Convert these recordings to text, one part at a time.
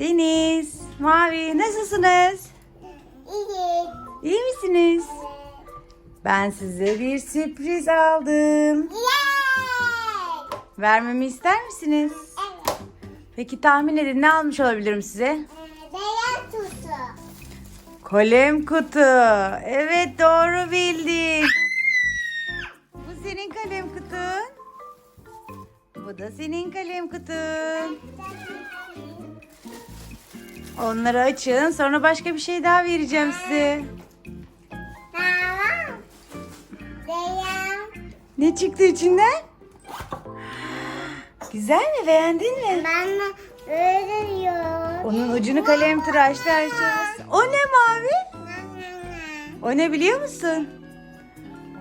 Deniz, Mavi nasılsınız? İyi. İyi misiniz? Ben size bir sürpriz aldım. Yay! Vermemi ister misiniz? Evet. Peki tahmin edin ne almış olabilirim size? Ee, Beyaz tutu. Kalem kutu. Evet doğru bildin. Bu senin kalem kutun. Bu da senin kalem kutun. Onları açın sonra başka bir şey daha vereceğim size. Ne çıktı içinden? Güzel mi beğendin mi? Ben de böyle yiyorum. Onun ucunu kalem tıraşla açacağız. O ne mavi? O ne biliyor musun?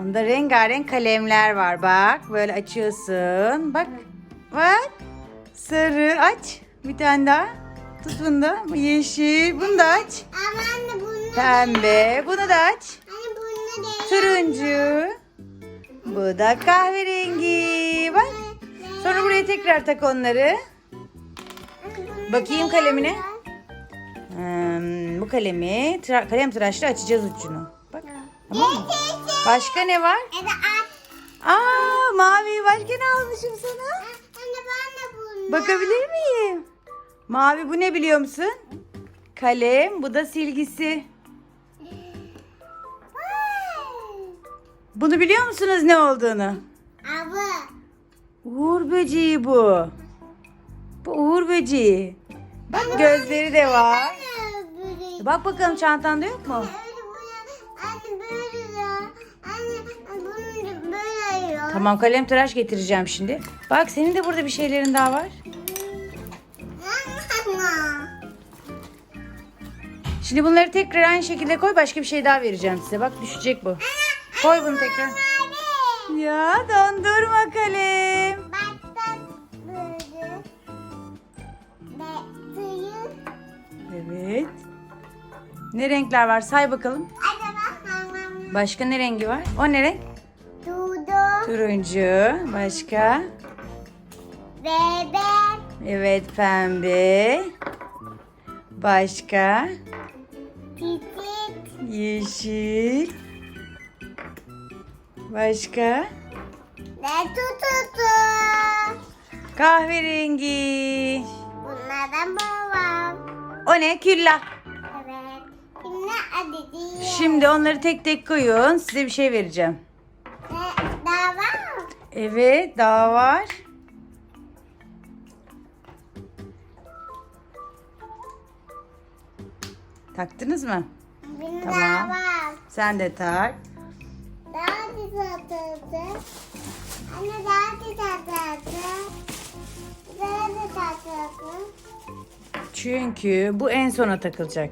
Onda rengarenk kalemler var bak. Böyle açıyorsun. Bak. Bak. Sarı aç. Bir tane daha. Tut bunu da. Bu yeşil. Bunu da aç. Ama anne bunu Pembe. Bunu da aç. Anne bunu değil. Turuncu. Bu da kahverengi. Bak. Sonra buraya tekrar tak onları. Bakayım kalemine. Hmm, bu kalemi tıra- kalem tıraşla açacağız ucunu. Bak. Tamam mı? Başka ne var? Aç. Aa mavi başka ne almışım sana? Bakabilir miyim? Mavi bu ne biliyor musun? Kalem bu da silgisi. Bunu biliyor musunuz ne olduğunu? Abi. Uğur böceği bu. Bu uğur böceği. Bak gözleri de var. Bak bakalım çantanda yok mu? Tamam kalem tıraş getireceğim şimdi. Bak senin de burada bir şeylerin daha var. Şimdi bunları tekrar aynı şekilde koy. Başka bir şey daha vereceğim size. Bak düşecek bu. Koy bunu tekrar. Ya dondurma kalem. Evet. Ne renkler var say bakalım. Başka ne rengi var? O ne renk? Turuncu. Başka? Bebek. Evet pembe. Başka? Yeşil. Başka? Ve tututu. Kahverengi. Bunlardan babam. O ne? Külla. Evet. Şimdi hadi diye. Şimdi onları tek tek koyun. Size bir şey vereceğim. Ve daha var mı? Evet daha var. Taktınız mı? Tamam. daha var. Sen de tak. Daha güzel tadı. Anne daha güzel tadı. Daha güzel tadı. Çünkü bu en sona takılacak.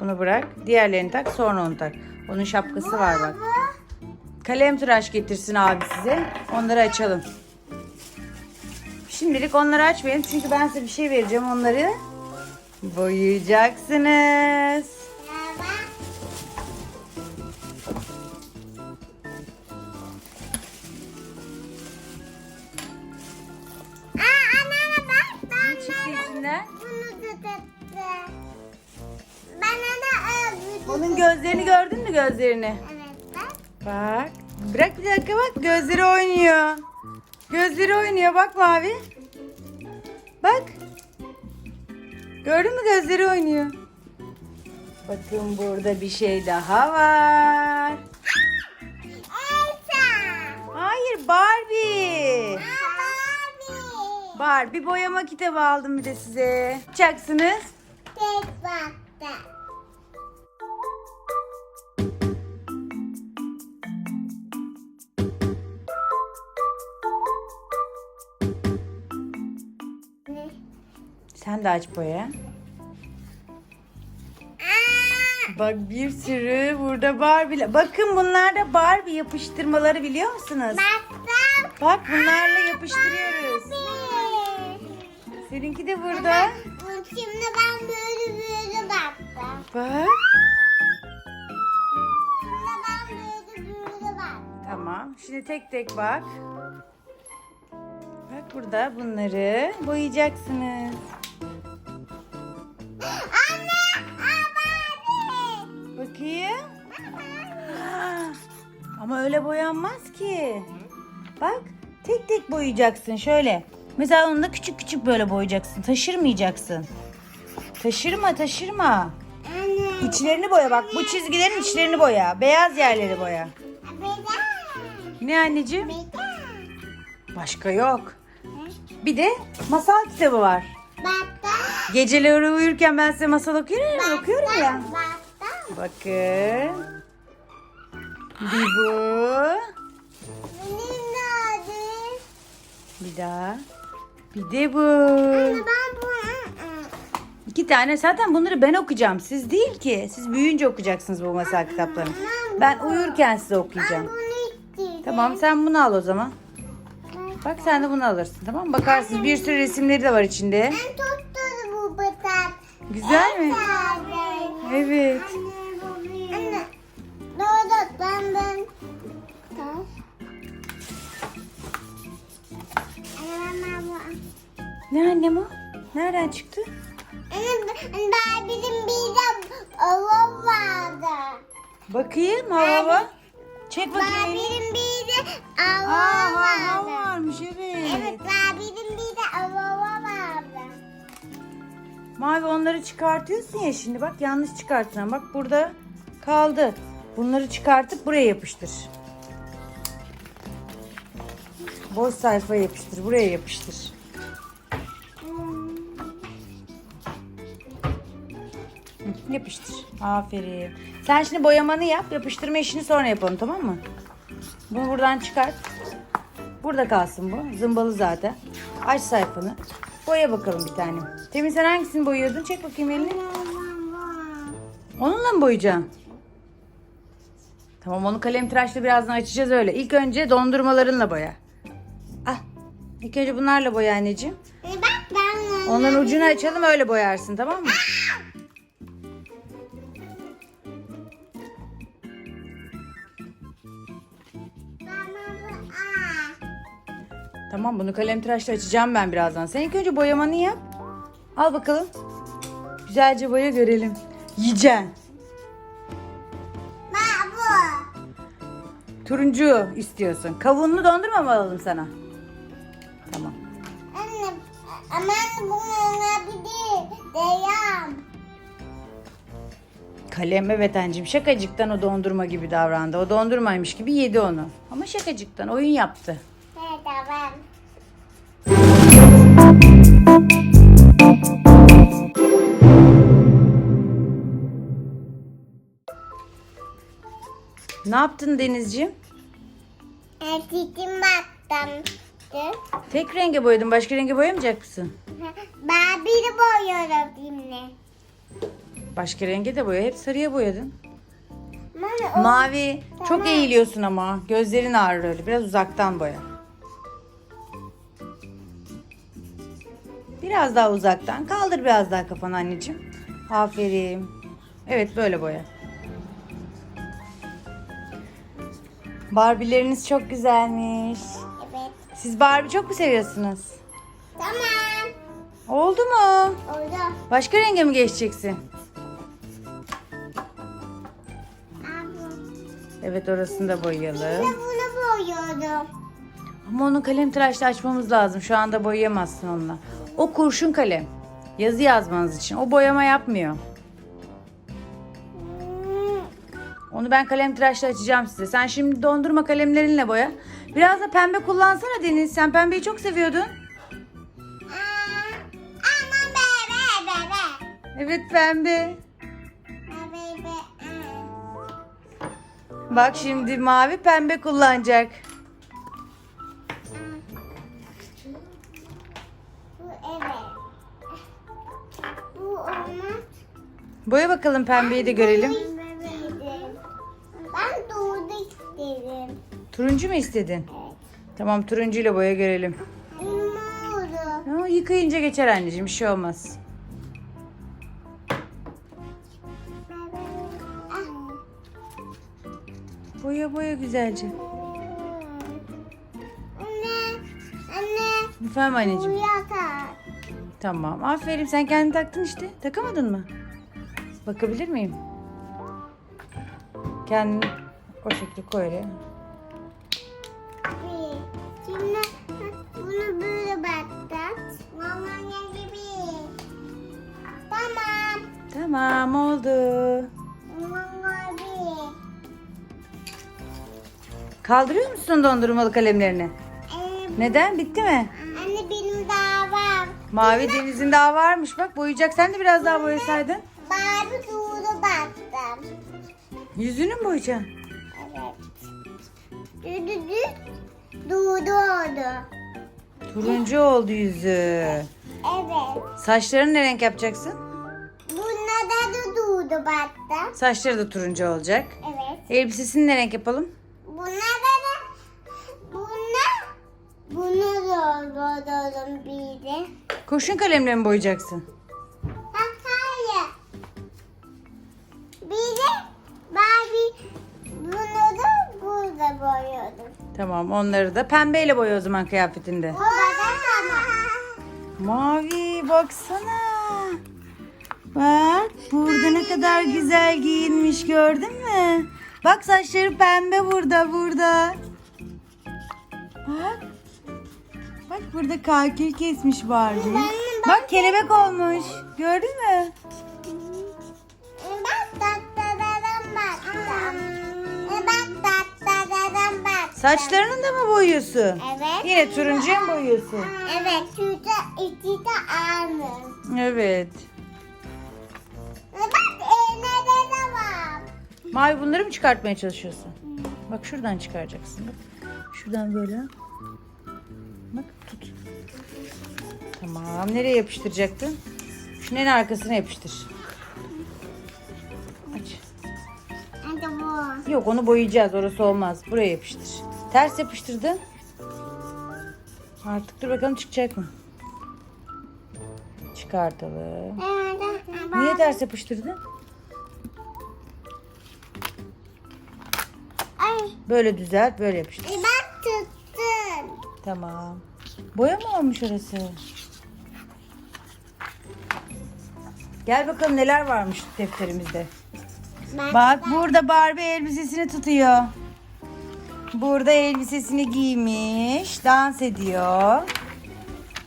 Bunu bırak. Diğerlerini tak sonra onu tak. Onun şapkası var bak. Kalem tıraş getirsin abi size. Onları açalım. Şimdilik onları açmayın. Çünkü ben size bir şey vereceğim. Onları boyayacaksınız. Onun gözlerini gördün mü gözlerini? Evet bak. Bak. Bırak bir dakika bak. Gözleri oynuyor. Gözleri oynuyor. Bak mavi. Bak. Gördün mü gözleri oynuyor. Bakın burada bir şey daha var. Elsa. Hayır Barbie. Abi. Barbie boyama kitabı aldım bir de size. Yapacaksınız. Tek baktı. Sen de aç boya. Bak bir sürü burada Barbie. Bakın bunlar da Barbie yapıştırmaları biliyor musunuz? baktım. Bak bunlarla yapıştırıyoruz. Seninki de burada. Şimdi ben böyle böyle baktım. Bak. Şimdi ben böyle böyle baktım. Tamam. Şimdi tek tek bak. Bak burada bunları boyayacaksınız. Ama öyle boyanmaz ki. Bak tek tek boyayacaksın şöyle. Mesela onu da küçük küçük böyle boyayacaksın. Taşırmayacaksın. Taşırma taşırma. Anne. İçlerini boya bak. Bu çizgilerin içlerini boya. Beyaz yerleri boya. Ne anneciğim? Başka yok. Bir de masal kitabı var. Geceleri uyurken ben size masal okuyorum, okuyorum ya. Bakın. Bir bu. Benim nerede? Bir daha. Bir de bu. Anne ben bu. İki tane. Zaten bunları ben okuyacağım. Siz değil ki. Siz büyüyünce okuyacaksınız bu masal kitaplarını. Ben uyurken size okuyacağım. Tamam sen bunu al o zaman. Bak sen de bunu alırsın tamam mı? Bakarsınız bir sürü resimleri de var içinde. Ben tuttum bu batak. Güzel mi? Evet. Ne annem o? Nereden çıktı? Anne ben bizim bir de oğlum vardı. Bakayım hava. Çek bakayım. bizim bir de Aa, oğlum hava vardı. varmış evet. Evet ben bizim bir de oğlum vardı. Mavi onları çıkartıyorsun ya şimdi bak yanlış çıkarttın. Bak burada kaldı. Bunları çıkartıp buraya yapıştır. Boş sayfa yapıştır. Buraya yapıştır. Yapıştır. Aferin. Sen şimdi boyamanı yap. Yapıştırma işini sonra yapalım tamam mı? Bunu buradan çıkart. Burada kalsın bu. Zımbalı zaten. Aç sayfanı. Boya bakalım bir tane. Temin sen hangisini boyuyordun? Çek bakayım elini. Onunla mı boyayacaksın? Tamam onu kalem tıraşla birazdan açacağız öyle. İlk önce dondurmalarınla boya. Ah. İlk önce bunlarla boya anneciğim. E bak ben Onların ucunu açalım öyle boyarsın tamam mı? Tamam bunu kalem tıraşla açacağım ben birazdan. Sen ilk önce boyamanı yap. Al bakalım. Güzelce boya görelim. Yiyeceksin. Bak bu. Turuncu istiyorsun. Kavunlu dondurma mı alalım sana? Tamam. Anne aman bunu değil. Deyam. Kalem evet anneciğim şakacıktan o dondurma gibi davrandı. O dondurmaymış gibi yedi onu. Ama şakacıktan oyun yaptı. Tamam. Ne yaptın Denizciğim? Erkektim baktım. Tek renge boyadın. Başka renge boyamayacak mısın? Ben bir boyuyorum şimdi. Başka renge de boya. Hep sarıya boyadın. Mama o Mavi. Çok eğiliyorsun ama. Gözlerin ağrır öyle. Biraz uzaktan boya. Biraz daha uzaktan. Kaldır biraz daha kafanı anneciğim. Aferin. Evet böyle boya. Barbie'leriniz çok güzelmiş. Evet. Siz Barbie çok mu seviyorsunuz? Tamam. Oldu mu? Oldu. Başka renge mi geçeceksin? Evet orasını da boyayalım. Ben bunu boyuyorum. Ama onu kalem tıraşla açmamız lazım. Şu anda boyayamazsın onunla. O kurşun kalem. Yazı yazmanız için. O boyama yapmıyor. Onu ben kalem tıraşla açacağım size. Sen şimdi dondurma kalemlerinle boya. Biraz da pembe kullansana Deniz. Sen pembeyi çok seviyordun. Evet pembe. Bak şimdi mavi pembe kullanacak. Boya bakalım pembeyi de görelim. Ben doğru istedim. Turuncu mu istedin? Tamam turuncuyla boya görelim. Ama yıkayınca geçer anneciğim bir şey olmaz. Boya boya güzelce. Anne, anne, Efendim anneciğim. Tamam. Aferin sen kendini taktın işte. Takamadın mı? Bakabilir miyim? Kendini o şekilde koy oraya. Şimdi bunu böyle battat. Mama gibi? Tamam. Tamam oldu. Kaldırıyor musun dondurmalı kalemlerini? Ee, Neden? Bitti mi? Anne benim daha var. Mavi denizin daha varmış bak boyayacak. Sen de biraz daha boyasaydın. Yüzünü mü boyayacaksın? Düt. Doğru oldu. Turuncu oldu yüzü. Evet. Saçlarını ne renk yapacaksın? Buna da doğru baktım. Saçları da turuncu olacak. Evet. Elbisesini ne renk yapalım? Buna da buna bunu da doldurdum bir de. Kurşun kalemle mi boyayacaksın? Boyuyordum. Tamam onları da pembeyle boya o zaman kıyafetinde. Mavi baksana. Bak burada ne kadar güzel giyinmiş gördün mü? Bak saçları pembe burada burada. Bak. Bak burada kakül kesmiş Barbie. Bak kelebek olmuş. Gördün mü? Saçlarını da mı boyuyorsun? Evet. Yine turuncuya mı boyuyorsun? Evet. Şurada iki de aynı. Evet. Bak elinde de var. Mavi bunları mı çıkartmaya çalışıyorsun? Bak şuradan çıkaracaksın. Bak. Şuradan böyle. Bak tut. Tamam. Nereye yapıştıracaktın? Şunun en arkasına yapıştır. Aç. Hadi bu. Yok onu boyayacağız. Orası olmaz. Buraya yapıştır. Ters yapıştırdın. Artık dur bakalım çıkacak mı? Çıkartalım. Niye ters yapıştırdın? Ay. Böyle düzelt, böyle yapıştır. E ben tuttum. Tamam. Boya mı olmuş orası? Gel bakalım neler varmış defterimizde. Ben Bak burada Barbie elbisesini tutuyor. Burada elbisesini giymiş, dans ediyor.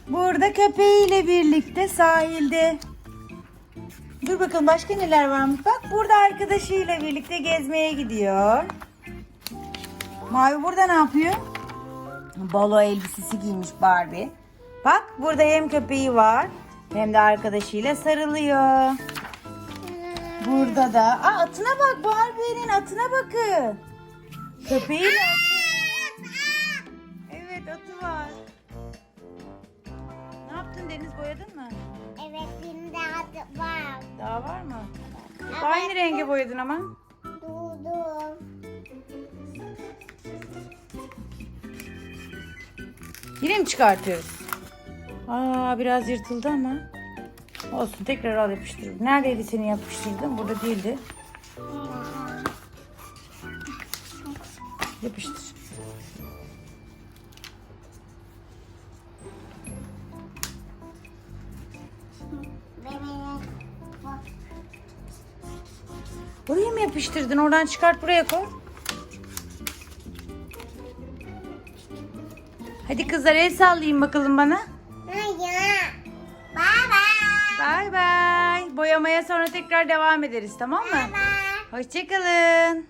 Burada köpeğiyle birlikte sahilde. Dur bakalım başka neler varmış. Bak burada arkadaşıyla birlikte gezmeye gidiyor. Mavi burada ne yapıyor? Balo elbisesi giymiş Barbie. Bak burada hem köpeği var hem de arkadaşıyla sarılıyor. Burada da. Aa atına bak Barbie'nin atına bakın. Köpeğiyle atı. Evet atı var. Ne yaptın Deniz boyadın mı? Evet benim daha var. Daha var mı? Hep Aynı renge boyadın ama. Durdu. Yine mi çıkartıyoruz? Aa biraz yırtıldı ama. Olsun tekrar al yapıştır. Neredeydi senin yapıştırdın? Burada değildi. Yapıştır. Buraya mı yapıştırdın? Oradan çıkart buraya koy. Hadi kızlar el sallayın bakalım bana. Bay bay. Boyamaya sonra tekrar devam ederiz tamam mı? Hoşçakalın.